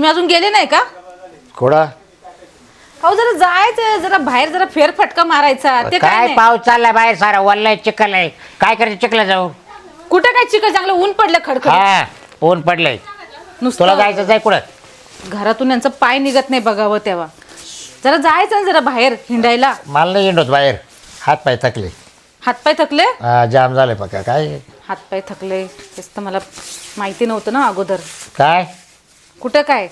तुम्ही अजून गेले नाही का? कुठं अहो जरा जायचं जरा बाहेर जरा फेरफटका मारायचा. ते काय काय नाही. पाऊस चाललाय बाहेर सारा? वल्लाय चिखल आहे. काय करायचं चिखला जाऊ? कुठं काय चिकन चांगलं ऊन पडलं खडखड हा ऊन पडलंय. तुला नुसतं जायचं जाय कुठं? घरातून यांचं पाय निघत नाही बघावं तेव्हा. जरा जायचं ना जरा बाहेर हिंडायला. मला नाही होत बाहेर. हात पाय थकले. हातपाय थकले? हा, जाम झाले पक्का. काय? हातपाय थकले. तेच तर मला माहिती नव्हतं ना अगोदर. काय? कुठं काय?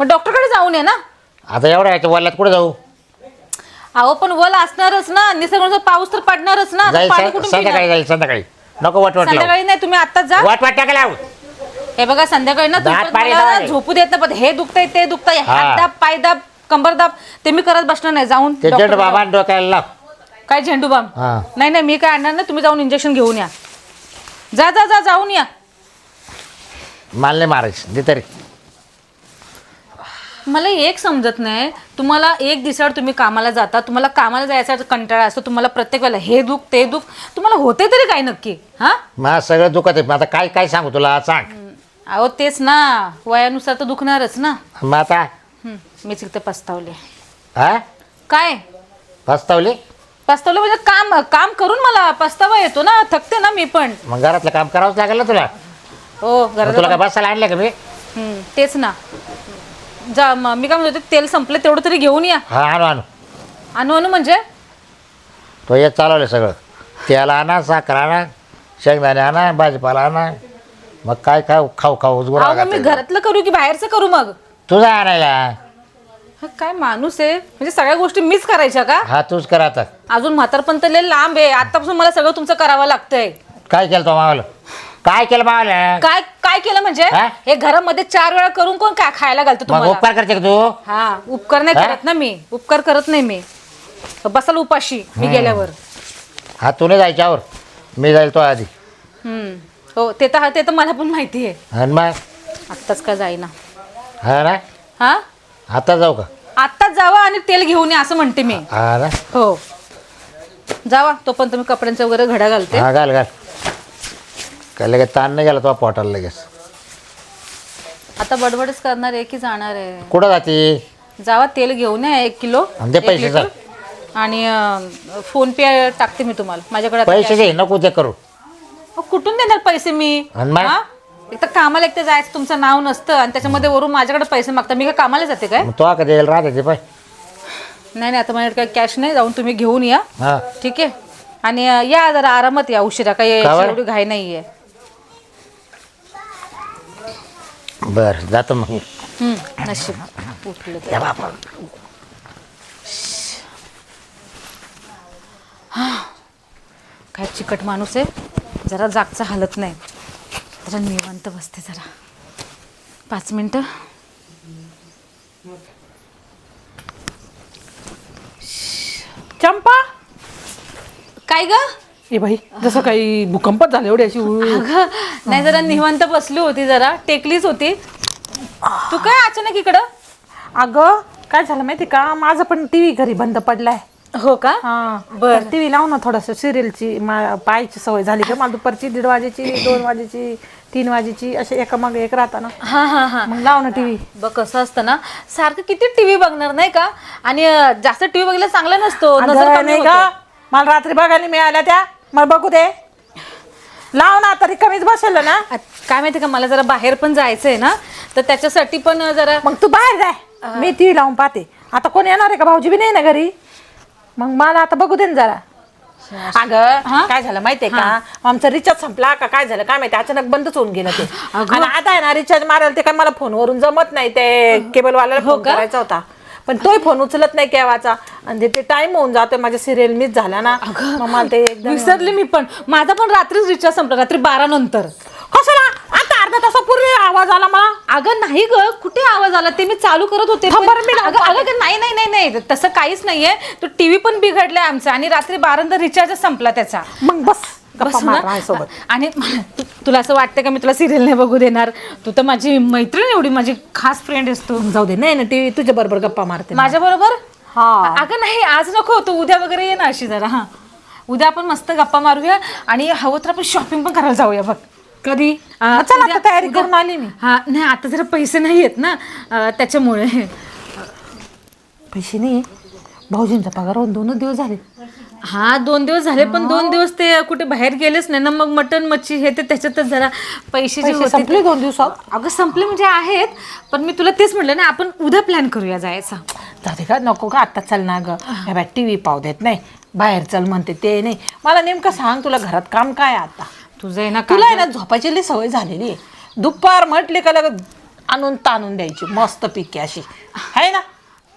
मग डॉक्टरकडे जाऊन या ना. आता एवढ्या याच्या वल्ल्यात कुठं जाऊ? अहो पण वल असणारच ना. निसर्गाचा पाऊस तर पडणारच ना. आता जाईल पाणी स- कुठून संध्याकाळी पिणार? जाईल संध्याकाळी. नको वाट वाट लावू. संध्याकाळी नाही तुम्ही आत्ताच जा. वाट वाट टाका लावू. हे बघा संध्याकाळी ना दात तुम्ही पाणी मला दाबाले. झोपू देत नाही पण हे दुखतंय ते दुखतंय. हा. हात दाब पाय दाब कंबर दाब ते मी करत बसणार नाही. जाऊन ते डॉक्टर जड बाबा डोक्याला लाव. काय झेंडू बाम हा. नाही नाही मी काय आणणार नाही तुम्ही जाऊन इंजेक्शन घेऊन या. जा जा जा जाऊन या. माल नाही मारायचं. दे तरी. मला एक समजत नाही. तुम्हाला एक दिवसावर तुम्ही कामाला जाता तुम्हाला कामाला जायचा कंटाळा असतो तुम्हाला प्रत्येक वेळेला हे दुख ते दुख तुम्हाला होते तरी काय नक्की? हा? मला सगळं दुखत आहे. मग आता काय काय सांगू तुला? सांग. अहो तेच ना. वयानुसार तर दुखणारच ना. मग आता? हं, मीच इथे पस्तावले. हा? काय? पस्तावली? पस्तावले म्हणजे काम काम करून मला पस्तावा येतो ना. थकते ना मी पण. मग घरातलं काम करावंच लागेल ना तुला? हो मग तुला घरात काय बसायला आणलं का मी? हं, तेच ना. जा म- मी काय म्हणत होते तेल संपले तेवढं तरी घेऊन या. हा आणू आणू. अनु अनु म्हणजे? तो येत चालवलं सगळं. तेल आणा साखर आणा शेंगदाणे आणा भाजीपाला आणा. मग काय खाऊ खाऊ खाऊ अहो, मग मी घरातलं करू की बाहेरचं करू मग? तुझा आणायला. हा, काय माणूस आहे? म्हणजे सगळ्या गोष्टी मीच करायच्या का? हा तूच कर आता. अजून म्हातारपण तर लय लांब आहे. आतापासून मला सगळं तुमचं करावं लागतंय. काय केलं तो मावाला? काय केलं मावाला काय काय केलं म्हणजे? हा? हे घरामध्ये चार वेळा करून कोण काय खायला घालतो मग तुम्हाला? उपकार करते का तू? हा उपकार नाही हा? करत ना मी. उपकार करत नाही मी. बसाल उपाशी मी गेल्यावर. हा तू नाही जायच्यावर मी जाईल तो आधी. हम्म. हो ते तर ते तर मला पण माहिती आहे. आत्ताच का जाईना? हा ना? हा? आता जाऊ का? आत्ताच जावा आणि तेल घेऊन या असं म्हणते मी. हा ना? हो. जावा तो पण तुम्ही कपड्यांचा वगैरे घडा घालते. हा घाल घाल. काय लगेच ताण नाही गेला तो पोटाला लगेच. आता बडबडच करणार आहे की जाणार आहे. कुठं जाते? जावा तेल घेऊन या एक किलो. आणि ते एक पैसे लिटर. आणि फोन पे टाकते मी तुम्हाला. माझ्याकडे आता पैसे दे नको ते करू. अहो, कुठून देणार पैसे मी? आणि मग? हा? एक तर कामाला एक तर जायचं तुमचं नाव नसतं. आणि त्याच्यामध्ये वरून माझ्याकडे पैसे मागता. मी काय कामाला जाते काय? मग तो का द्यायला राहते ते पाय नाही नाही आता माझ्याकडे काही कॅश नाही. जाऊन तुम्ही घेऊन या. हा. ठीक आहे? आणि अं, या जरा आरामात या उशिरा. काही? एवढी घाई नाही आहे बरं जातो मग नशीब. उठलं तर. या बापा काय चिकट माणूस आहे. जरा जागचा हालत नाही. जरा निवांत बसते जरा. पाच मिनटं. चंपा! काय ग? ए बाई जसं काही भूकंपच झालं एवढी अशी अगं नाही जरा निवांत बसली होती जरा टेकलीच होती. तू काय अचानक इकडं? अगं काय झालं माहिती का? माझं पण टीव्ही घरी बंद पडलाय. हो का? हा बर. टीव्ही लाव ना थोडस सिरियलची पाहायची सवय झाली का? मला दुपारची दीड वाजेची दोन वाजेची तीन वाजेची असे एका मागे एक राहता ना हा हा हा. मग लाव ना टीव्ही. बघ कसं असतं ना सारखं किती टीव्ही बघणार नाही का? आणि अं, जास्त टीव्ही बघायला चांगला नसतो नजर कमी नाही होते. का मला रात्री बघायला मिळाल्या त्या. मला बघू दे. लाव ना तरी कमीच बसेल ना. आ- काय माहिती का मला जरा बाहेर पण जायचंय ना तर त्याच्यासाठी पण जरा मग तू बाहेर जाय मी टीव्ही लावून पाहते. आता कोण येणार आहे का? भाऊजी बी नाही ना घरी? मग मला आता बघू दे ना जरा. अगं काय झालं माहितीये का? आमचा रिचार्ज संपला का? काय झालं? काय माहिती? अचानक बंदच होऊन गेलं ते. अगं. आणि आता आहे ना रिचार्ज मारायला ते काय मला फोनवरून जमत नाही ते. केबल वाल्याला फोन का? करायचा होता. पण तोही फोन उचलत नाही केव्हाचा. आणि ते टाइम होऊन जातोय माझ्या सिरियल मिस झाला ना मग मला ते एकदम विसरले मी पण. माझा पण रात्रीच रिचार्ज संपला रात्री बारा नंतर. कशाला? आता अर्धा तासापूर्वी आवाज आला मला. अगं नाही ग कुठे आवाज आला? ते मी चालू करत होते पण- बरं, मी अगं अगं अगं, नाही नाही नाही नाही तसं काहीच नाहीये. तो टीव्ही पण बिघडलाय आमचा आणि रात्री बारानंतर रिचार्ज संपला त्याचा. मग बस. गप्पा बस मार ना. माझ्यासोबत. आणि तु- तुला असं वाटतं का मी तुला सिरियल नाही बघू देणार? तू तर माझी मैत्रीण एवढी माझी खास फ्रेंड आहेस तू. जाऊ दे. नाही ना टीव्ही तुझ्या बरोबर गप्पा मारते माझ्या बरोबर? हा. अगं नाही आज नको. तू उद्या वगैरे ये ना अशी जरा हा. उद्या आपण मस्त गप्पा मारूया आणि हवं तर आपण शॉपिंग पण करायला जाऊया बघ. कधी? मग चला आता तयारी करून आली मी. हा नाही आता जरा पैसे नाही आहेत ना. अं, त्याच्यामुळे. पैसे नाही. भाऊजींचा पगार होऊन दोनच दिवस झाले. हा दोन दिवस झाले पण दोन दिवस ते कुठे बाहेर गेलेच नाही ना. मग मटन मच्छी हे ते त्याच्यातच जरा पैसे जे पैसे होते संपले दोन दिवसात? अगं संपले म्हणजे आहेत पण मी तुला तेच म्हटलं ना आपण उद्या प्लॅन करूया जायचा. जाते का नको का आता चल ना ग. हे. बाय टी व्ही पाहू देत नाही. बाहेर चल म्हणते ते नाही. मला नेमकं सांग तुला घरात काम काय आहे आता? तुझं आहे ना तुला आहे ना झोपायची लई सवय झालेली आहे. दुपार म्हटली का लगेच आणून ताणून द्यायची मस्त पिके अशी. आहे ना?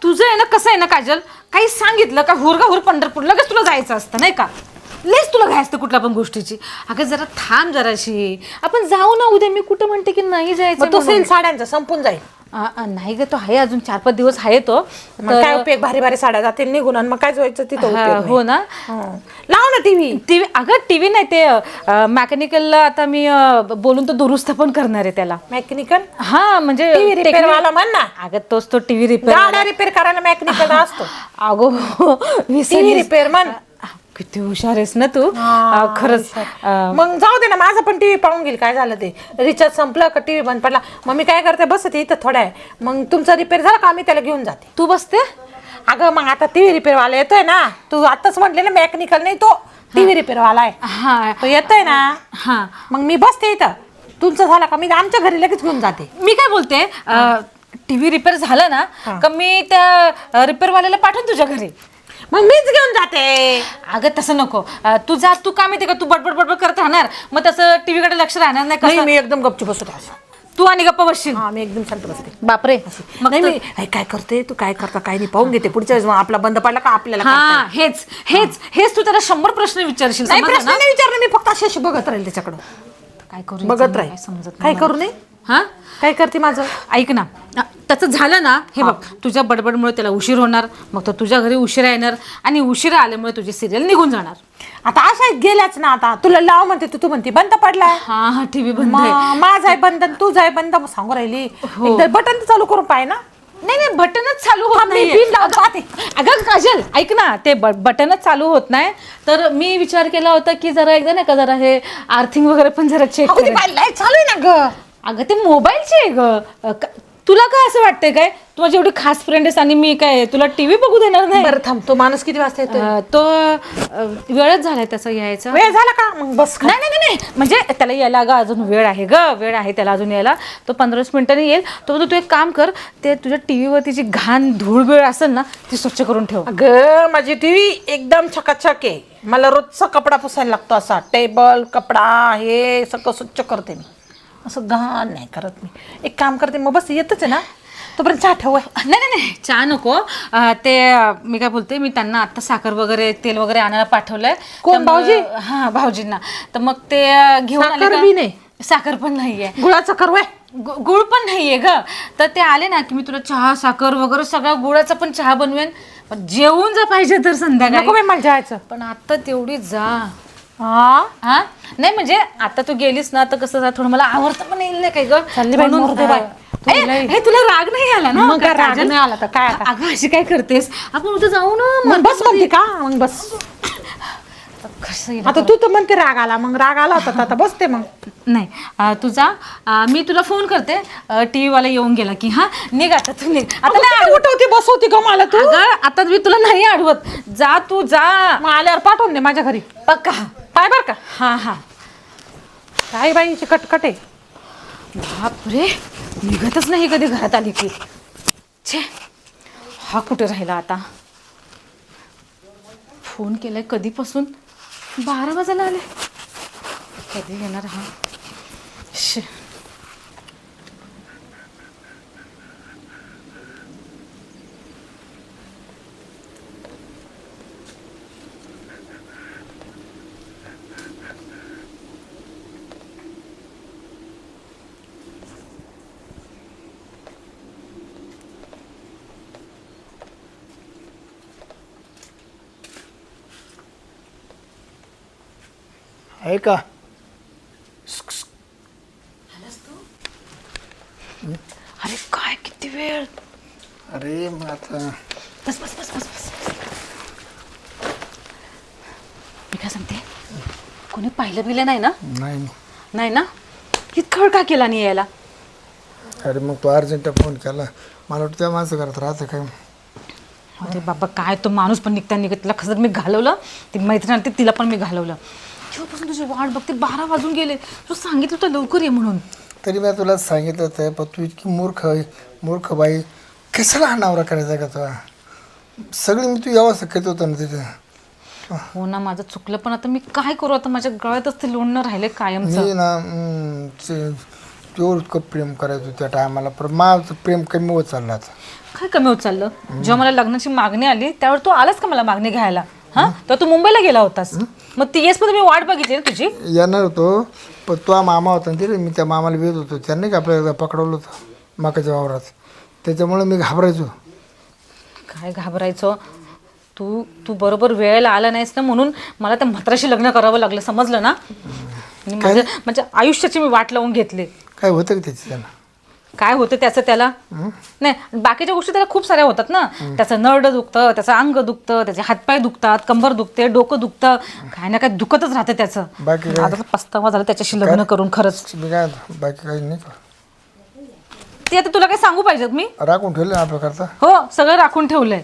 तुझं आहे ना कसं आहे ना काजल? काही सांगितलं का? हुरगा हुर पंढरपूर लगेच तुला जायचं असतं नाही का? लेच तुला घ्यायचं असतं कुठल्या पण गोष्टीची. अगं जरा थांब जराशी. आपण जाऊ ना उद्या मी कुठं म्हणते की नाही जायचं मग तो म्हणून. सेल साड्यांचा संपून जाईल. आ, आ, नाही ग तो आहे अजून चार पाच दिवस आहे तो. मग काय उपयोग? भारी भारी साड्या जातील निघून आणि मग काय जायचं तिथं हा, उपयोग हो ना. हं. लाव ना टीव्ही. टीव्ही अगं टीव्ही नाही ते मेकॅनिकलला आता मी अ, बोलून तो दुरुस्त पण करणार आहे त्याला. मेकॅनिकल? हा म्हणजे टीव्ही रिपेअर वाला म्हण ना. अगं तोच तो टीव्ही रिपेअर रिपेअर करायला मेकॅनिकल असतो. अगो टीव्ही विसरलीस. रिपेअर म्हण. किती हुशार आहेस ना तू? खरंच मग जाऊ दे ना माझा पण टीव्ही पाहून घेईल काय झालं ते. रिचार्ज संपलं का टीव्ही बंद पडला? मग मी काय करते? बसते इथं थोडा आहे. मग तुमचा रिपेअर झाला का? आम्ही त्याला घेऊन जाते. तू बसते? अगं मग आता टीव्ही रिपेअर वाला येतोय ना. तू आताच म्हटले ना मेकॅनिकल नाही तो टीव्ही रिपेअर वाला आहे. हा. तो येतोय ना. हा. मग मी बसते इथं. तुमचं झालं का? मी आमच्या घरी लगेच घेऊन जाते. मी काय बोलते? टीव्ही रिपेअर झालं ना का मी त्या रिपेअर वाल्याला पाठवून तुझ्या घरी? मग मीच घेऊन जाते. अगं तसं नको. अ, तू जा तू काय माहिती का तू बडबड बडबड करत राहणार? मग तसं टीव्ही कडे लक्ष राहणार नाही नाही कसं? मी एकदम गपचूप बसते असं. तू आणि गप्पा बसशील. हा मी एकदम शांत बसते. बापरे. मग नाही मी "अय, काय करते? तू काय करता काय नाही पाहून घेते. पुढच्या वेळेस मग आपला बंद पडला का आपल्याला करता येईल." हा हेच हेच हेच तू त्याला शंभर प्रश्न विचारशील नाही समजलं प्रश्न नाही विचारलं मी फक्त अशी अशी बघत राहील त्याच्याकडं. काय करू? बघत राहील. काय समजत काय नाही करू नये हा? काय करते माझं? ऐक ना. अ, त्याचं झालं ना हे बघ तुझ्या बडबडमुळे त्याला उशीर होणार मग तो तुझ्या घरी उशिरा येणार आणि उशिरा आल्यामुळे तुझी सिरियल निघून जाणार. आता अशा गेल्याच ना आता. तुला लाव म्हणते तू तू म्हणते बंद पडलाय हा हा टीव्ही बंद आहे. मा- माझा आहे बंद तुझा आहे बंद मग सांगू राहिली. एकदा बटन तर चालू करून पाय ना. नाही नाही बटनच चालू होत मी नाही बिल पाहते. अगं काजल ऐक ना ते ब- बटनच चालू होत नाही. तर मी विचार केला होता की जरा एकदा नाही का जरा हे आर्थिंग वगैरे पण जरा चेक अगं ती बाई लाइट चालू आहे ना ग. अगं ते मोबाईलचे आहे ग. का- तुला काय असं वाटतंय काय? तू माझी एवढी खास फ्रेंड आहेस आणि मी काय? तुला टीव्ही बघू देणार नाही? बरं थांब. तो माणूस किती वाजता येतोय? अ, तो अ, वेळच झालाय त्याचा यायचा. वेळ झाला का? मग बस खा. नाही नाही नाही नाही. म्हणजे त्याला यायला ग अजून वेळ आहे ग. वेळ आहे त्याला अजून यायला. तो पंधरा वीस मिनिटांनी येईल. तो तू एक काम कर. ते तुझ्या टीव्हीवरती जी घाण धूळ वेळ असेल ना ती स्वच्छ करून ठेव. अगं माझी टीव्ही एकदम चकाचक आहे. मला रोजचा कपडा पुसायला लागतो असा. टेबल कपडा हे सगळं स्वच्छ करते मी. असं घाण नाही करत मी. एक काम करते मग बस येतच आहे ना. तोपर्यंत चहा ठेव नाही नाही नाही चहा नको. अ, ते अ, मी काय बोलते मी त्यांना आता साखर वगैरे तेल वगैरे आणायला पाठवलंय. कोण, त्यामुळं- भाऊजी? हा भाऊजींना. तर मग ते अ, घेऊन आले साखर का? बी नाही. साखर पण नाहीये. गुळाचा गु- गुळ पण नाहीये ग. तर ते आले ना की मी तुला चहा साखर वगैरे सगळा गुळाचा पण चहा बनवेन. पण जेवून जा पाहिजे तर नको संध्याकाळी बाई मला जायचं पण आता तेवढी जा. हा? हा? नाही म्हणजे आता तू गेलीस ना तर कसं जरा थोडं मला आवडतं पण येईल नाही काय ग. चालली बाई, म्हणून, ए, हे तुला राग नाही आला ना? मग काय राग काजल? नाही आला तर काय आता? अगं अशी काय करतेस? आपण उद्या जाऊ ना मग बस म्हणते का? मग बस. कसं येईल? आता तू? तर म्हणते राग आला मग राग आला होता तर आता बसते मग. नाही अ, तुझा अ, मी तुला फोन करते. टीव्ही वाला येऊन गेला की हा निघ आता तू निघ. आता आता नाही उठवते बसवते का मला तू? अगं आता मी तुला नाही आडवत. जा तू जा. मग आल्यावर पाठवून दे माझ्या घरी. पक्का. पाय बर का. हा हा. काय बाईची कटकट आहे. बापरे निघतच नाही कधी घरात आली की छे हा कुठे राहिला आता? फोन केलाय कधीपासून? बारा वाजायला आले. कधी येणार हा? शे. आहे का अरे काय किती वेळ? अरे मग आता बस बस बस बस बस. मी काय सांगते? कोणी पाहिलं बिलं नाही ना? नाही. नाही ना? इतका का केला नाही यायला? अरे मग तू अर्जंट फोन केला. मला वाटतं त्या माणसं करत राहतं काय? अरे बाबा काय तो माणूस पण निघता निघत तिला खसत मी घालवलं. ती मैत्रीण आली तिला पण मी घालवलं. जेव्हापासून तुझी वाट बघते बारा वाजून गेले. तू सांगितलं तर लवकर ये म्हणून. तरी मी तुला सांगितलं होतं पण तू इतकी मूर्ख आहे मूर्ख बाई. कशाला हा नवरा करायचा का तुला? सगळी मी तू व्यवस्था करत होतो ना तिथे. हो ना माझं चुकलं पण आता मी काय करू? आता माझ्या गळ्यातच ते लोणनं राहिले कायमचं. मी ना हम्म, ते- तुझ्यावर इतकं प्रेम करायचो त्या टायमाला पण माझं प्रेम कमी होत चाललं आता. काय कमी होत चाललं? जेव्हा मला लग्नाची मागणी आली त्यावर तू आलास का मला मागणी घ्यायला? हा? तेव्हा तू मुंबईला गेला होतास. मग ती येस पण मी वाट बघितली ना तुझी? येणार होतो पण तो मामा होता ना तिथे मी त्या मामाला भेट होतो. त्यांनी का आपल्याला पकडवलं होतं मकाच्या वावरात. त्याच्यामुळे मी घाबरायचो. काय घाबरायचं? तू तू बरोबर वेळेला आला नाहीस ना म्हणून मला त्या म्हात्राशी लग्न करावं लागलं समजलं ना? आणि माझ्या म्हणजे आयुष्याची मी वाट लावून घेतली. काय होतं का त्याची त्यांना? काय होतं त्याचं त्याला? नाही बाकीच्या गोष्टी त्याला खूप साऱ्या होतात ना. त्याचं नरड दुखतं त्याचं अंग दुखतं त्याचे हातपाय दुखतात कंबर दुखते डोकं दुखतं. काय ना काय दुखतच राहतं त्याचं. बाकी काय? आता तर पस्तावा झाला त्याच्याशी लग्न करून खरंच. मी काय म्हणतो, बाकी काही नाही का? ते आता तुला काय सांगू पाहिजेत मी? राखून ठेवलं हो सगळं राखून ठेवलंय.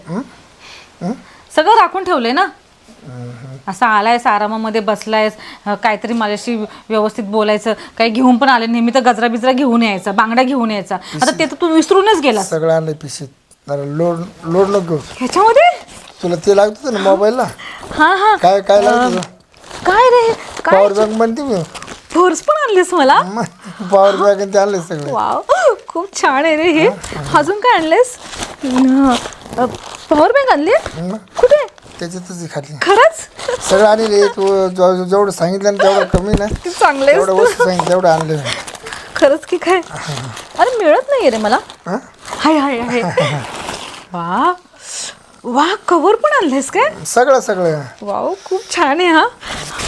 सगळं राखून ठेवलंय ना? असा आलायस आरामामध्ये बसलायस अं, काहीतरी माझ्याशी व्यवस्थित बोलायचं काही घेऊन पण आले नेहमी तर गजरा बिजरा घेऊन यायचा बांगड्या घेऊन यायचा. आता ते तर तू विसरूनच गेलास. सगळं आणलं पिशीत. जरा लोड लोड नको घेऊ. ह्याच्यामध्ये? तुला ते लागत होतं ना मोबाईलला? हा हा. काय काय लागत काय रे? काय पॉवर बँक म्हणते मी. फोर्स पण आणलीस मला? पॉवर बँक ते आणले सगळे. वाव खूप छान आहे रे हे. अजून काय आणलेस पॉवर बँक आणली? कुठे? त्याच्यातच खाली. खरंच? सगळं आणले तू जेव- जेवढं सांगितलं ना तेवढं कमी ना. चांगलं. तेवढं वस्तू सांगितलं तेवढं आणले खरंच की काय? अरे मिळत नाहीये रे मला. हा? हाय हाय हाय. वा. वा कवर पण आणलेस काय? सगळं सगळं. वाव खूप छान आहे हा.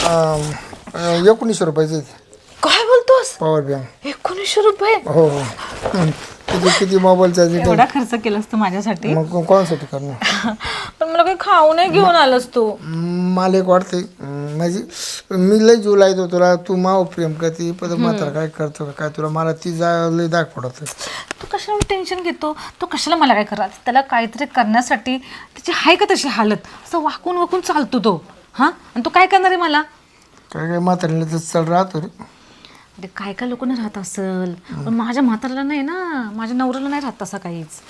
अं, अं, एकोणीसशे रुपयाचे काय बोलतोस? पॉवर बँक एकोणीसशे रुपये? हो हो. हं. किती किती मोबाईल चार्जिंग एवढा खर्च केलास तू माझ्यासाठी. मग कोणासाठी करणार? काही खाऊ नाही घेऊन आलास तू. मला एक वाटते म्हणजे मी लय जीव लायतो तुला तू माव प्रेम करते पण मात्र काय करतो का काय? तुला मला ती जा लय दाग पडत तू कशाला टेन्शन घेतो? तो कशाला मला काय करायचं त्याला काहीतरी करण्यासाठी त्याची आहे का तशी हालत? असं वाकून वाकून चालतो तो. हा? आणि तो काय करणार आहे मला? काय काय म्हातारीला तर चल राहतो रे अरे काय काय लोकांना राहत असेल. पण माझ्या म्हाताऱ्याला नाही ना. माझ्या नवऱ्याला नाही राहत तसा काहीच.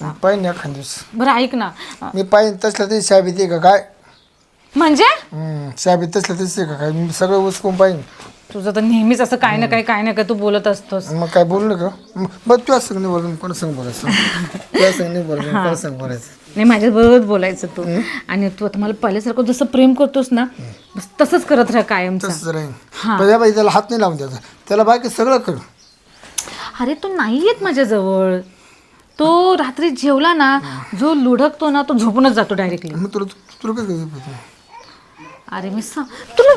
पाहिजे एखाद दिवस. बरं ऐक ना. मी पाहिजे तसलं ते शाबीत आहे का काय? म्हणजे? हं, शाबीत तसलं आहे का काय? मी सगळं उचकून पाहिजे तुझं तर नेहमीच असं काय ना काय काय ना काय तू बोलत असतोस. मग काय बोलू नका? मग बघ तुझ्या संग नाही बोलायचं कोणा संग बोलायचं? तुझ्या संग नाही बोलायचं कोणा संग बोलायचं? नाही माझ्याबरोबर बोलायचं तू. आणि तू आता मला पहिल्यासारखं जसं प्रेम करतोस ना बस तसंच करत राहा कायमचं. तसंच राहील या बाई त्याला हात नाही लावून द्यायचा त्याला बाकी सगळं कर. अरे तो नाही येत माझ्याजवळ. तो रात्री जेवला ना जो लुढकतो ना तो झोपूनच जातो डायरेक्टली मग तुला? अरे मी सांग तुला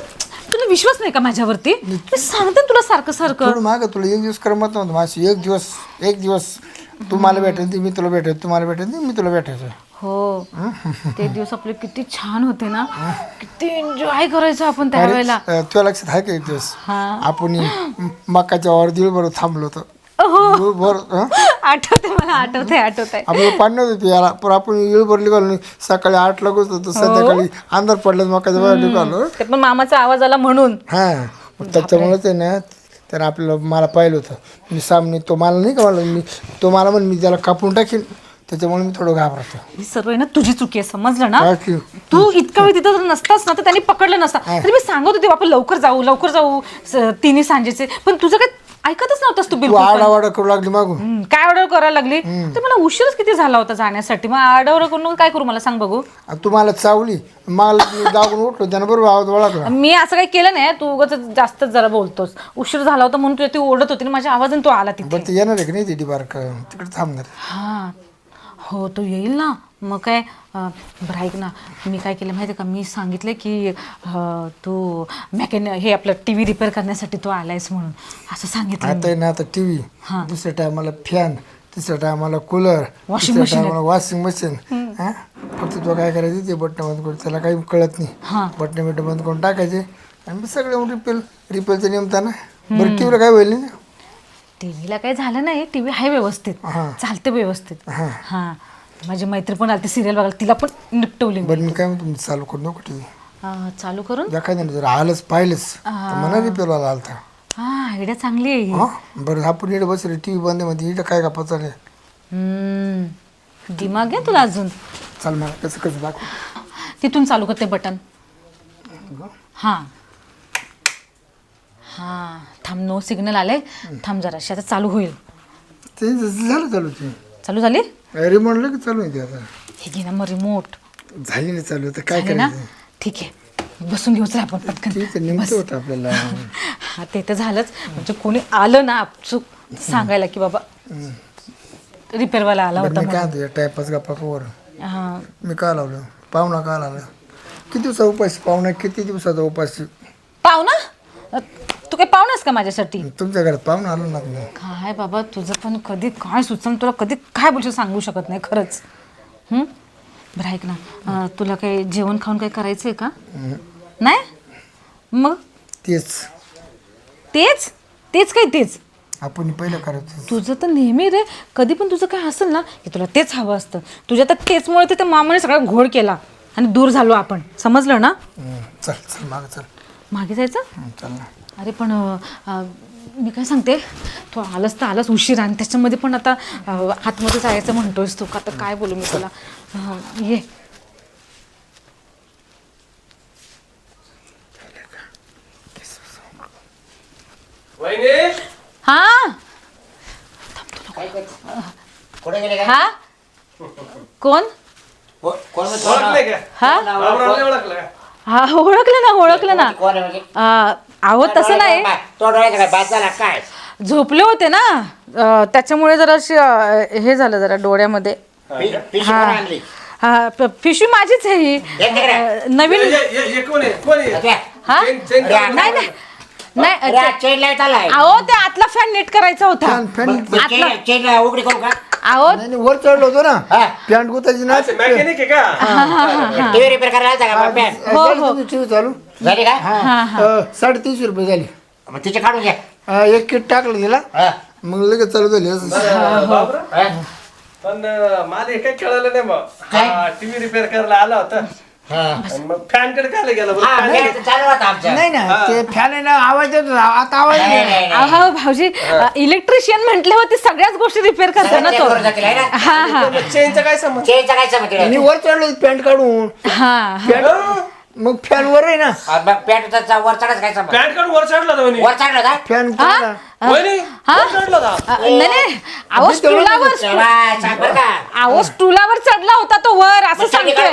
तुला विश्वास नाही का माझ्यावरती? मी सांगते ना तुला सारखं सारखं. थोडं मागं तुला एक दिवस करमत नव्हतं माझी एक दिवस एक दिवस तू मला भेटायची मी तुला भेटायचं तू मला भेटायची मी तुला भेटायचं. हो. ते दिवस आपले किती छान होते ना. किती एन्जॉय करायचो आपण त्यावेळेला अं, तुला लक्षात आहे का एक दिवस? हा. आपण मकाच्या वर दिवसभर थांबलो होतो. हो. हं? आठवते मला आठवते आठवते आपल्याला पाणी नव्हतं प्यायला पण आपण इळभर निघालो नाही सकाळी आठ लागत होतो संध्याकाळी अंधार पडलं मकाच्या बाहेर निघालो. ते पण मामाचा आवाज आला म्हणून. हा. मग त्याच्यामुळेच आहे ना त्यानं आपल्याला मला पाहिलं होतं. मी सामने तो मला नाही का मला मी तो मला म्हण मी त्याला कापून टाकीन. त्याच्यामुळे मी थोडं घाबरतो. ही सर्व आहे ना तुझी चुकी आहे समजलं ना? काय की तू इतका वेळ तिथं जर नसतास ना तर त्यांनी पकडलं नसता. तरी मी सांगत होते आपण लवकर जाऊ लवकर जाऊ. स- तिन्ही सांजेचे. पण तुझं काय ऐकतच नव्हतास तू तू बिलकुल पण. आडावाडा करू लागली हम्म, काय ऑर्डर करायला लागली? तर मला उशीरच किती झाला होता जाण्यासाठी? मग ऑर्डर करून काय करू मला सांग बघू. आणि तू मला चावली. मला मी दाबून उठलो त्यानं बरोबर आवाज ओळखला. मी असं काही केलं नाही तू उगाच जास्तच जरा बोलतोस. उशीर झाला होता म्हणून तुझ्या ती ओढत होती माझ्या आवाजाने तू आला तिथे. बरं ते येणार आहे की नाही ती बारक तिकडे थांबणार हा. हो तो येईल ना. मग काय अं, बरं ऐक ना मी काय केलं माहिती का? मी सांगितलं की अं, तू मॅकॅन हे आपलं टी व्ही रिपेअर करण्यासाठी तू आलायस म्हणून. असं सांगितलं आता आहे ना आता टी व्ही दुसऱ्या टायमाला फॅन तिसऱ्या टायमाला कूलर Washing तिसऱ्या टायमाला वॉशिंग मशीन हा? फक्त तुला काय करायचं ते बटणं बंद करून त्याला काही कळत हा. नाही बटणं बिटणं बंद करून टाकायचे. आणि मी सगळे रिपेल रिपेलचं नियमता ना. बरं टी व्हीला काय होईल ना? टीव्हीला काही झालं नाही टीव्ही आहे व्यवस्थित. हा. चालते व्यवस्थित. हा. माझी मैत्री पण आली सिरियल बघायला. तिला पण निपटवली मी. बरं मी काय म्हणतो मी चालू करू नको टी हा, चालू करून? एखाद्याने जर आलंच पाहिलंच तर मला रिपेअरवाला आलता हा आयडिया चांगली आहे ही. हा बरं आपण इकडे बसले टी व्ही बंदमध्ये इकडे काय का पचाले हम्म, दिमाग आहे तुला अजून? चाल मला कसं कसं दाखव. तिथून चालू करते बटन. हां. हां थांब नो सिग्नल आले थांब जराशी आता चालू होईल. ते झालं चालू ते. चालू झाली? रिमोट लगेच चालू आहे ते आता? हे घे ना मग रिमोट झाली नाही चालू तर काय झाली ना? करायचं? ठीक आहे. बसून घेऊच आपण पटकन. ठीक आहे नेमकं होतं आपल्याला. हा ते तर झालंच. म्हणजे कोणी आलं ना आपचूक सांगायला की बाबा रिपेअरवाला आला बरं होता मी काय म्हणतो टायपास गप्पा वर म्हणून. हा. मी का लावलं? पाहुणा का लावला किती दिवसा उपाशी पाहुणा किती दिवसाचा उपाशी पाहुणा? तू काय पाहुणास का माझ्यासाठी? तुमच्या घरात पाहुणा आलो ना तुम्ही काय बाबा तुझं पण कधी काय सुचन तुला कधी काय बोलशील सांगू शकत नाही खरंच. हं? बरं ऐक ना. अं, तुला काही जेवण खाऊन काही करायचं आहे का नाही? मग? तेच. तेच? तेच काय तेच? आपण पहिलं करायचं. तुझं तर नेहमी रे कधी पण तुझं काय असेल ना की तुला तेच हवं असतं. तुझ्या तर तेचमुळे तर त्या मामाने सगळा घोळ केला आणि दूर झालो आपण. समजलं ना? हं, चल चल मागं चल. मागे जायचं? हं, चल ना. अरे पण अं, मी काय सांगते? तू आलास तर आलास उशीर आणि त्याच्यामध्ये पण आता अं, आतमध्ये जायचं म्हणतोयस तू. का आता काय बोलू मी तुला? अं, ये. वहिनी? हा? कुठे गेले काय? हा? कोण? को- कोण म्हणतो? ओळखले का? हा? ओळखलं का? हा ओळखलं ना ओळखलं ना. कोण आहे म्हणजे? अं, अहो तसं नाही. तो डोळ्याचा काय बाद झाला काय? झोपले होते ना? अं, त्याच्यामुळे जरा हे झालं जरा डोळ्यामध्ये. पि- पिशवी कोण आणली. हा प- पिशवी माझीच आहे ही. तिकडे. अं, नवीन कोण आहे? कोण आहे? अरे, हा? चेन- चेन अरे, काढून- नाही नाही. नाही अरे, हा चेन लाइट आलाय. अहो ते आतला फॅन नीट करायचा होता. फॅन फॅन मग चेन चेन उघडी करू का? अहो नाही वर चढलो होतो ना. हा. पॅन्ट गुताची ना अच्छा, मेकॅनिक आहे का टीव्ही रिपेअर करायला हो, हो. टीव्ही चालू. झाली का? अं, साडेतीनशे रुपये झाली. मग तिचे काढून घ्या. अं, एक किट टाकलं तिला. हा. मग लगेच चालू झाली असं. बरं, हा. पण अं, मला हे काही कळलं नाही मग काय? टीव्ही रिपेअर करायला आला होता. हा. आणि मग फॅनकडे काय गेला बरं? हा, fan फॅन तर चालू होता आमचा. नाही ना ते फॅन आहे ना आवाज येतो आता आवाज नाही, नाही नाही, नाही. अहो भाऊजी इलेक्ट्रिशियन म्हटल्यावर ते सगळ्याच गोष्टी रिपेअर करतो ना सगळं तो. check करून जातील, है ना? हा हा. मग चेनचा काय संबंध? चेनचा काय समज मी वर चढलो पॅन्ट काढून. हा पॅन्ट मग फॅन वर आहे ना. पॅन्टचा वर चढाच काय पॅन्ट काढून वर चढला वहिनी वर चढला का? फॅन हा? वहिनी वर चढला होता अ, नाही नाही. अहो स्टुलावर चला, सांग बरं का. अहो स्टुलावर चढला होता तो वर असं मग सांगतोय. चेटी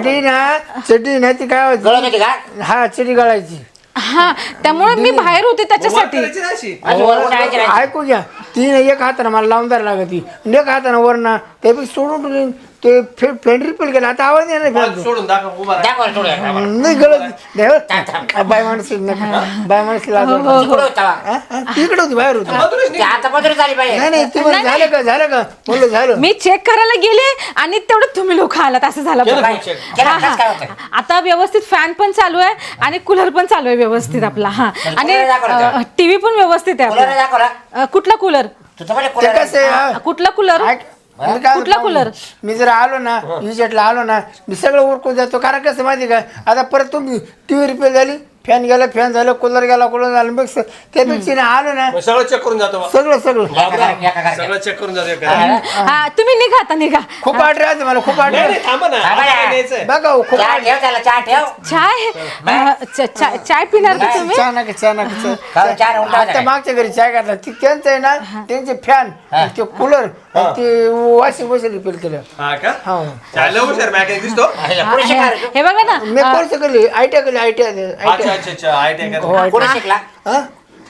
काय ना. चटी ना. ती काय गळत व्हायची होती का? हा चटी गळायची. हा त्यामुळे मी बाहेर होते वर त्याच्यासाठी करायची ना अशी. आणि वर उठायची नाही. ऐकू घ्या. तिने एक हाताने मला लावून धरायला लागती. आणि एक हाताने वर ना ते बी सोडून. ते फॅन रिपेल केला आता आवाज नाही हात फॅन सोडून दाखव उभा राहा. दाखव वर थोडं, दाखव. नाही गळत नाही हो. बाय माणूस बाय माणूस तिकडं होता. तिकडे होती बाहेर होती मधुरच ते आता पदरी झाली पाहिजे नाही नाही ते झालं का झालं का म्हणलं झालं मी चेक करायला गेले आणि तेवढं तुम्ही लोक आलात असं झालं केलं बघा. का check? केलं, हा, कसं काय हा. होतं? आता व्यवस्थित फॅन पण चालू आहे आणि कूलर पण चालू आहे व्यवस्थित आपला हा आणि cooler दाखवला का? टीव्ही पण व्यवस्थित आहे कूलर आपला दाखवला अ, कुठला कूलर तुझं म्हणजे ते कूलर कसं आहे, हा. कुठला कूलर ऐक, काय कुठला कूलर? मी जर आलो ना विजेटला आलो ना मी सगळं उरकून जातो कारण कसं माहिती का आता परत तुम्ही टीव्ही रिपेअर झाली फॅन गेला फॅन झालं कूलर गेला कूलर झालं मग स- त्यापेक्षा ना आलो ना मग सगळं चेक करून जातो. सगळं सगळं. सगळं चेक करून जातो एका हा. तुम्ही निघा आता निघा खूप आठ राहते मला खूप आठ नाही राहते नाही, थांबा ना थांबा ना. आम्हाला न्यायचंय. बघा हो, खूप चहा आठ ठेव त्याला चहा ठेव चाय अ, च- चा- चाय पिणार का तुम्ही चहा नका चहा नका चहा. खाऊ, चहा राहून आता. मागच्या घरी चाय घातला ती त्यांचं आहे ना त्यांचे फॅन. ते कूलर ते वॉशिंग मशीन रिपेअर केलं हा का? हा. चाललं हुशार मॅकॅनिक दिसतो. हे बघा ना मी कोर्स केली आय टी केली आय टी अच्छा अच्छा अच्छा आय टी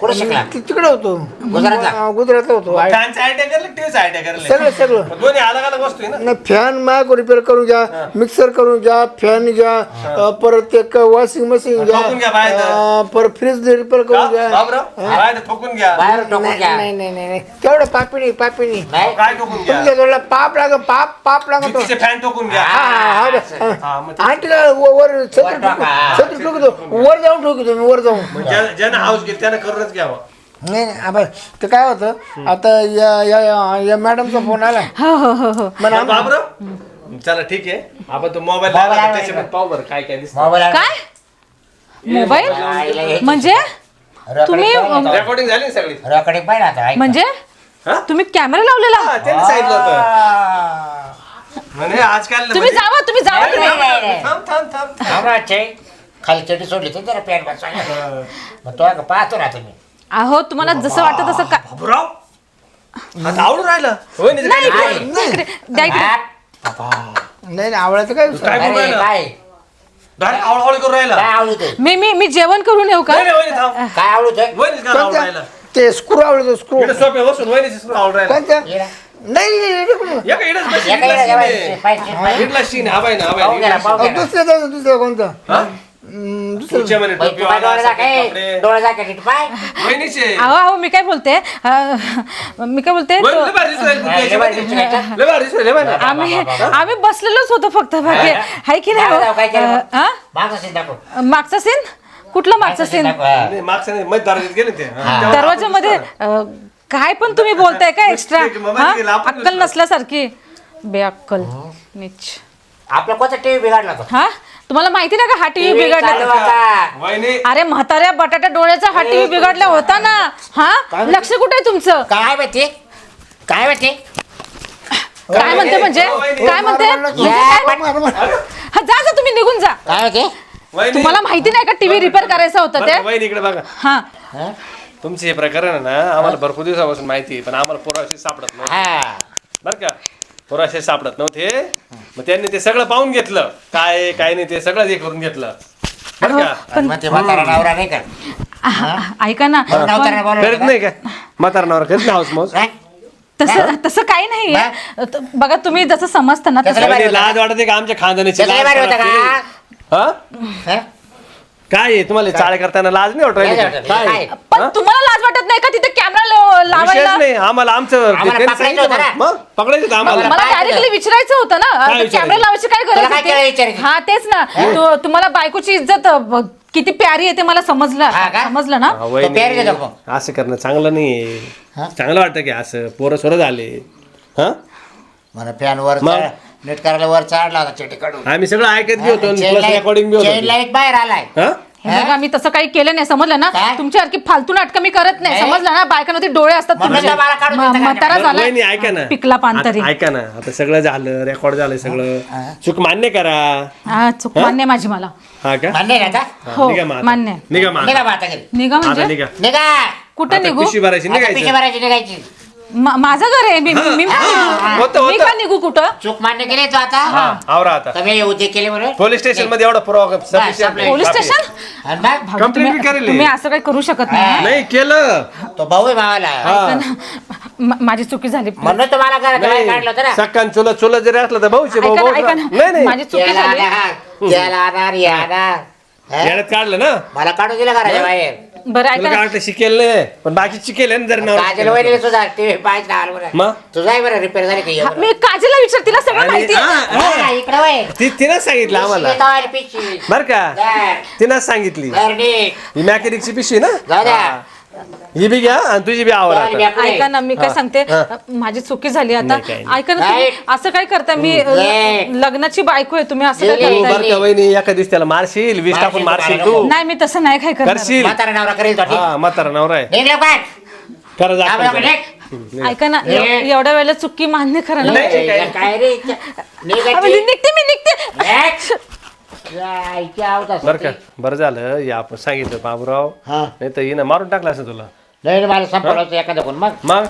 कुठे शिकला? तिकडे होतो. गुजरातला? गुजरातला होतो. आय- फॅनचं करलं टीव्हीचं करलं. सगळं सगळं. दोन्ही अलग अलग वस्तू आहे ना? नाही फॅन माग रिपेअर करून घ्या मिक्सर करून घ्या फॅन घ्या अ, परत एक वॉशिंग मशीन घ्या ठोकून घ्या बाहेर. अ, परत फ्रीज रिपेअर करून घ्या. बाबराव बाहेर ठोकून घ्या. बाहेर टोकून नाही घ्या. नाही नाही नाही तेवढं पापिणी पापिणी. नाही. काय ठोकून घ्या? तुमच्या जवळ पाप लाग पाप पाप लागतो तिचे फॅन ठोकून घ्या. हा, हा, हा, हा, मग ते- आंटीला व- वर छत्री टाका. छत्री ठोकतो वर जाऊन ठोकतो मी वर जाऊन. मग ज्या- ज्यानं हाऊस घेत त्यानं करूनच घ्यावं. नाही नाही आबा, ते काय होतं आता या या या- या मॅडमचा फोन आला. हो हो हो हो. मला चला ठीक आहे. आपण तो मोबाईल आणला पाहू बरं काय काय दिसतं मोबाईल काय? मोबाईल म्हणजे? तुम्ही रेकॉर्डिंग झाली ना सगळी? रेकॉर्डिंग पाहिजे आता ऐक. म्हणजे? हा? तुम्ही कॅमेरा लावलेला? हा, त्यांनी सांगितलं होतं. आ. म्हणे आजकाल तुम्ही म्हणजे- जावा तुम्ही जावा नाही, तुम्ही. नाही, नाही, थांब थांब थांब. नवराचे खाली चटी सोडली तर जरा पॅन्ट बसवायला मग तो आता पाहतो ना तुम्ही अहो तुम्हाला जसं वाटत तसं का बाबूराव. आता आवडून राहिलं. होय नाही काय- इकडे, नाही, इकडे. द्या इकडे. नाही नाही आवडायचं काय काय बोलू अरे राहिलं? काय? डायरेक्ट आवळावळी करून राहिला. काय आवडू ते? मी मी मी जेवण करून येऊ का? नाही, नाही, वहिनी थांब. काय आवडू ते? वहिनीच का आवडून राहिला. ते स्क्रू आवडतो स्क्रू इकडे सोप्या बसून वहिनीची सुरू आवडून राहिला. कोणत्या? ये ना. नाही इकडेच बस, इकडला आहे. इकडला आहे, हा बाई ना, हा बाई, इकडला. दुसरं कोणतं? हा? हम्म, दुसरं पुढच्या म्हणे बाई, तू टोपीवाला, पाय डोळे सफेद दाखव, कपडे. डोळे दाखव, नीट पाय. वहिनीचे. अहो अहो मी काय बोलते अं, मी काय बोलते लय हा, भारी. लय भारी लय भारी. आम्ही आम्ही बसलेलोच होतो फक्त बाकी हाय की नाही काय जाऊ, काय केलं हो? मग? अं, हा? मागचं सीन दाखव. मागचा सीन कुठला मागचा सीन सीन दाखव, हा. नाही, मागचं नाही, मध्ये गेले ते. हा, हा. तेव्हा काय पण तुम्ही बोलताय का एक्स्ट्रा गेला, आपण अक्कल. नसल्यासारखी बेअक्कल नीच आपला कोणता टीव्ही बिघडला तो हा तुम्हाला माहिती नाही का हा टीव्ही बिघडला. वहिनी. अरे म्हाताऱ्या बटाट्या डोळ्याचा हा टीव्ही बिघडला होता ना. हा? लक्ष कुठे आहे तुमचं? काय माहिती? काय माहिती? काय म्हणते म्हणजे? काय म्हणते? म्हणजे काय? हा जा जा तुम्ही निघून जा. काय माहिती? वहिनी. तुम्हाला माहिती नाही का टीव्ही रिपेअर करायचं होतं बरं ते? का, वहिनी इकडे बघा. हा? तुमचे हे प्रकरण आहे ना आम्हाला भरपूर दिवसापासून माहिती आहे पण आम्हाला पोराशी सापडत नव्हते. हा. बरं का? पोराशी सापडत नव्हते. मग त्यांनी ते सगळं पाहून घेतलं. काय काय नाही ते सगळं हे करून घेतलं. बरं का? आणि मग ते म्हातारा नवरा नाही का? ऐका ना करीत का? नाही का? म्हातारा नवरा करीत नाही हाऊस मौस काय? तसं तसं काही नाही बघा तुम्ही जसं समजता ना तसं होतं लाज वाटते का आमच्या त्याचं लय भारी होतं? हा? हा? काय आहे? तुम्हाला चाळे करताना लाज नाही वाटत राहिली का? काय नाही. आहे? पण तुम्हाला लाज वाटत नाही का तिथे कॅमेरा लावायला? विषयच नाही. आम्हाला आमचं आम्हाला त्यांनी पकडायचं सांगितलं होतं मग. मग? पकडायचं होतं आम्हाला. मला काय डायरेक्टली विचारायचं? होतं ना. कॅमेरा? लावायची काय तुला गरज काय केलं होती विचारायचं? हा तेच ना. तु- तुम्हाला बायकोची इज्जत अ, ब- किती प्यारी आहे ते मला समजलं. हा का? समजलं ना? हा, वहिनी, तो प्यारी देतो मग. असं करणं चांगलं नाहीये चांगलं वाटतं की असं पोरं सोरं झाले. हा? म्हणा फॅन वर मग? चढ- नीट करायला वर चढला होता चेटी काढून. आम्ही सगळं ऐकत बी होतो चेन प्लस लाईट- रेकॉर्डिंग बी बाहेर आलाय. हा? हे बघा मी तसं काही केलं नाही समजलं ना? काय? तुमच्यासारखी फालतू नाटकं मी करत नाही? समजलं ना? बायकांवरती डोळे असतात म्हणून तुमचे. तर मला काढून म- देता का? म्हातारा बरं, झाला ऐका ना. पिकला पानतरी आता ऐका ना. आता सगळं झालं रेकॉर्ड झालं सगळं. चूक मान्य करा. हा चूक मान्य आहे माझी मला. हा का? मान्य आहे हा, हो, निघा मग आता. मान्य आहे. निघा मग निघा आता. बा आता घरी. निघा आता म्हणजे? निघा. कुठं आता निघू? पिशवी भरायची आता पिशवी निघायचं भरायची निघायची. मा- माझं घर आहे. मी मी मी होतं, मी होतं. का निघू कुठं? चूक मान्य केली तू आता? हा आवरा आता. तुम्ही उद्योग केले म्हणून. पोलीस स्टेशनमध्ये एवढा पुरावा. Police station? आणि मग भाऊ, Complaint तुम्ही- बी करेल. तुम्ही असं काही करू शकत नाही नाही केलं. तो भाऊ आहे हा. म- माझी चुकी झाली म्हणून तुम्हाला घरात बाहेर काढलं होतं ना. सक्कान चुलत चुलत जरी असलं तर भाऊचे भाऊ ऐका ना भाऊ ऐका नाही ना नाही माझी चुकी त्याला झाली. त्याला हा? येण्यात काढलं ना? मला काढून दिलं घराच्या बाहेर. बरं तुला वाटलं शिकेल नाही पण बाकी शिकेल आहे ना जरी काजल वहिनीला सुद्धा टीव्ही पाहिजे ना बरं. मग? तुझा आहे बरं रिपेअर झाली की हा, मी काजलला विचार तिला सगळं आणि- माहिती आहे. हा, हा. इकडे वय. ती तिनं सांगितलं आम्हाला. बर का. तिनं सांगितली. ही मॅकॅनिकची पिशवी ना. हा. ही बी घ्या आणि तुझी बी आता पुढे. ऐका ना मी काय सांगते माझी चुकी झाली आता नाही, काही नाही. ऐका ना तुम्ही नाही. असं काय करता मी नाही. लग्नाची बायको आहे तुम्ही असं काय. तू करताय बर का वहिनी एका दिवस त्याला मारशील वीस मारशील टाकून मारशील तू. नाही मी तसं नाही काय करणार करशील म्हातारा नवरा करेल तो ठीक हा म्हातारा नवरा आहे निघलं काय निघ. ऐका ना नाही. एव- एवढ्या वेळेला चुकी मान्य करा ना नाही. ए, काय रे निघायची. अबे, निघते मी निघते निघ. असते. बर का बरं झालं. या आपण सांगितलं बाबूराव. हा. नाही तर हिनं मारून टाकलं असं तुला. नाही रे, मला संपलं होतं एखादं कोण मग? मग?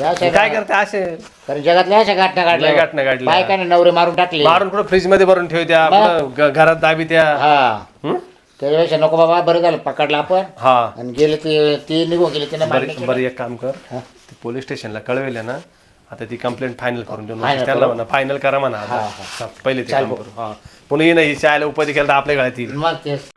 या काय करते असे? कारण जगातल्या अशा घटना लय घटना काढल्या. बायकाने नवरे मारून टाकले. मारून कुठं फ्रीजमध्ये भरून ठेवत्या? कुठं ग- घरात दाबी त्या? हा? त्याच्यापेक्षा नको बाबा बरं झालं पकडलं आपण. हा. आणि गेले ते ती निघून गेले त्याने बरं एक काम कर. ते पोलीस स्टेशनला कळवेल ना. आता ती कंप्लेंट फायनल करून देऊ. Final त्याला. म्हणा फायनल करा म्हणा. आता. हा, पहिले ते काम करू. हा. पुन्हा येणं ही शाळेला उपाधी केलं तर आपल्या गळ्यात येईल. मग तेच.